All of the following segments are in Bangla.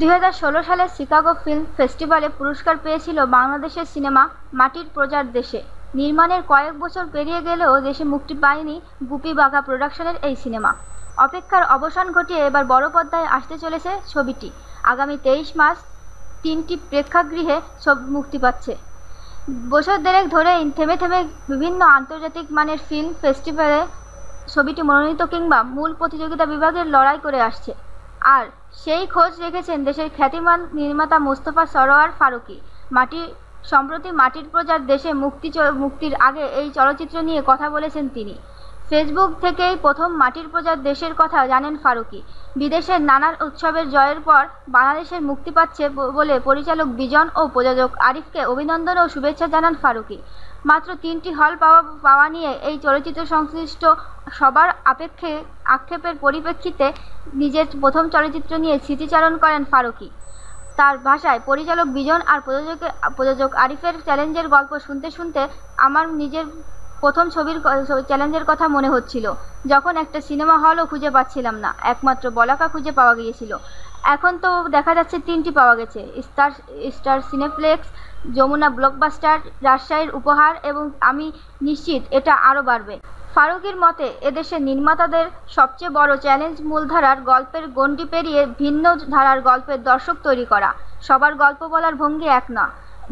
দুই সালের শিকাগো ফিল্ম ফেস্টিভ্যালে পুরস্কার পেয়েছিল বাংলাদেশের সিনেমা মাটির প্রজার দেশে। নির্মাণের কয়েক বছর পেরিয়ে গেলেও দেশে মুক্তি পায়নি গুপি বাঘা প্রোডাকশনের এই সিনেমা। অপেক্ষার অবসান ঘটিয়ে এবার বড় পর্দায় আসতে চলেছে ছবিটি। আগামী তেইশ মাস তিনটি প্রেক্ষাগৃহে ছবি মুক্তি পাচ্ছে। বছর দেড়েক ধরে থেমে থেমে বিভিন্ন আন্তর্জাতিক মানের ফিল্ম ফেস্টিভ্যালে ছবিটি মনোনীত কিংবা মূল প্রতিযোগিতা বিভাগের লড়াই করে আসছে। আর সেই খোঁজ রেখেছেন দেশের খ্যাতিমান নির্মাতা মোস্তফা সরোয়ার ফারুকি। মাটি, সম্প্রতি মাটির প্রজার দেশে মুক্তি মুক্তির আগে এই চলচ্চিত্র নিয়ে কথা বলেছেন তিনি। ফেসবুক থেকেই প্রথম মাটির প্রজার দেশের কথা জানেন ফারুকী। বিদেশের নানান উৎসবের জয়ের পর বাংলাদেশের মুক্তি পাচ্ছে বলে পরিচালক বিজন ও প্রযোজক আরিফকে অভিনন্দন ও শুভেচ্ছা জানান ফারুকী। মাত্র তিনটি হল পাওয়া পাওয়া নিয়ে এই চলচ্চিত্র সংশ্লিষ্ট সবার আপেক্ষে আক্ষেপের পরিপ্রেক্ষিতে নিজের প্রথম চলচ্চিত্র নিয়ে স্মৃতিচারণ করেন ফারুকী। তার ভাষায় পরিচালক বিজন আর প্রযোজকের প্রযোজক আরিফের চ্যালেঞ্জের গল্প শুনতে শুনতে আমার নিজের প্রথম ছবির চ্যালেঞ্জের কথা মনে হচ্ছিল। যখন একটা সিনেমা হলও খুঁজে পাচ্ছিলাম না, একমাত্র বলাকা খুঁজে পাওয়া গিয়েছিল। এখন তো দেখা যাচ্ছে তিনটি পাওয়া গেছে, Star Star Cineplex, Jamuna Blockbuster, রাজশাহীর উপহার এবং আমি নিশ্চিত এটা আরও বাড়বে। ফারুকীর মতে, এদেশের নির্মাতাদের সবচেয়ে বড় চ্যালেঞ্জ মূলধারার গল্পের গণ্ডি পেরিয়ে ভিন্ন ধারার গল্পের দর্শক তৈরি করা। সবার গল্প বলার ভঙ্গি এক না।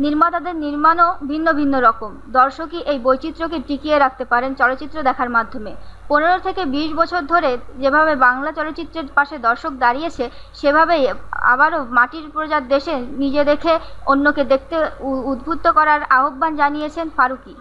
নির্মাতাদের নির্মাণও ভিন্ন ভিন্ন রকম। দর্শকই এই বৈচিত্র্যকে টিকিয়ে রাখতে পারেন চলচ্চিত্র দেখার মাধ্যমে। পনেরো থেকে বিশ বছর ধরে যেভাবে বাংলা চলচ্চিত্রের পাশে দর্শক দাঁড়িয়েছে, সেভাবেই আবারও মাটির প্রজার দেশে নিজে দেখে অন্যকে দেখতে উদ্বুদ্ধ করার আহ্বান জানিয়েছেন ফারুকী।